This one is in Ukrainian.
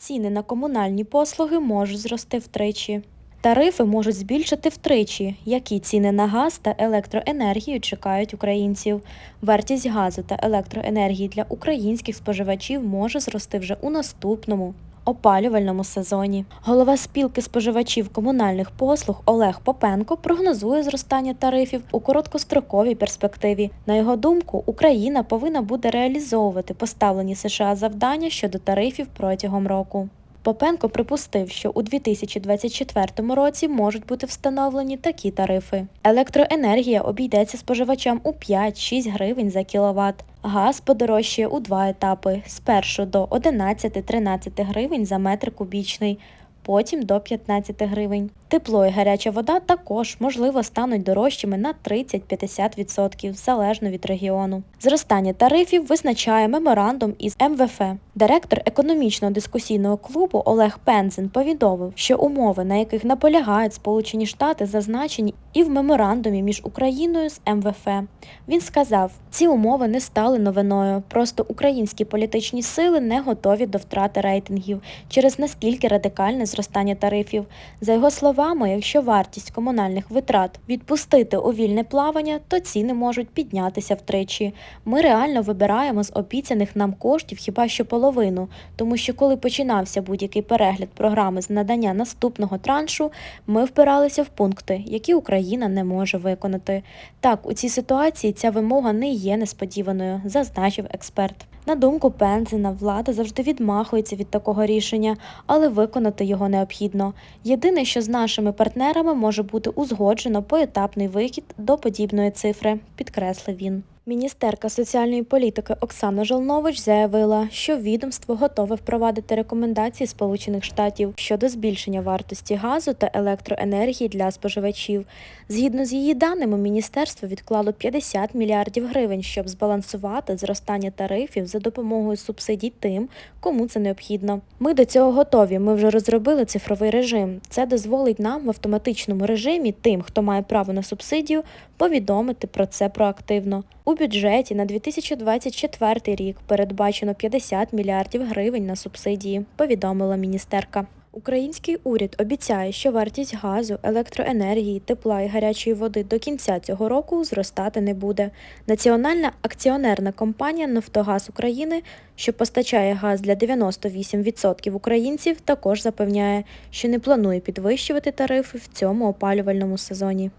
Ціни на комунальні послуги можуть зрости втричі. Тарифи можуть збільшити втричі. Які ціни на газ та електроенергію чекають українців? Вартість газу та електроенергії для українських споживачів може зрости вже у наступному опалювальному сезоні. Голова спілки споживачів комунальних послуг Олег Попенко прогнозує зростання тарифів у короткостроковій перспективі. На його думку, Україна повинна буде реалізовувати поставлені США завдання щодо тарифів протягом року. Попенко припустив, що у 2024 році можуть бути встановлені такі тарифи. Електроенергія обійдеться споживачам у 5-6 гривень за кіловат. Газ подорожчає у два етапи: спершу до 11-13 гривень за метр кубічний, потім до 15 гривень. Тепло і гаряча вода також, можливо, стануть дорожчими на 30-50% залежно від регіону. Зростання тарифів визначає меморандум із МВФ. Директор економічного дискусійного клубу Олег Пензен повідомив, що умови, на яких наполягають Сполучені Штати, зазначені і в меморандумі між Україною з МВФ. Він сказав, ці умови не стали новиною, просто українські політичні сили не готові до втрати рейтингів через наскільки радикальне зростання тарифів. За його словами, якщо вартість комунальних витрат відпустити у вільне плавання, то ціни можуть піднятися втричі. Ми реально вибираємо з обіцяних нам коштів хіба що половину, тому що коли починався будь-який перегляд програми з надання наступного траншу, ми впиралися в пункти, які Україна не може виконати. Так, у цій ситуації ця вимога не є несподіваною, зазначив експерт. На думку Пензена, влада завжди відмахується від такого рішення, але виконати його необхідно. Єдине, що з нашими партнерами може бути узгоджено поетапний вихід до подібної цифри, підкреслив він. Міністерка соціальної політики Оксана Жолнович заявила, що відомство готове впровадити рекомендації Сполучених Штатів щодо збільшення вартості газу та електроенергії для споживачів. Згідно з її даними, міністерство відклало 50 мільярдів гривень, щоб збалансувати зростання тарифів за допомогою субсидій тим, кому це необхідно. Ми до цього готові. Ми вже розробили цифровий режим. Це дозволить нам в автоматичному режимі тим, хто має право на субсидію, повідомити про це проактивно. Бюджеті на 2024 рік передбачено 50 мільярдів гривень на субсидії, повідомила міністерка. Український уряд обіцяє, що вартість газу, електроенергії, тепла і гарячої води до кінця цього року зростати не буде. Національна акціонерна компанія Нафтогаз України, що постачає газ для 98% українців, також запевняє, що не планує підвищувати тарифи в цьому опалювальному сезоні.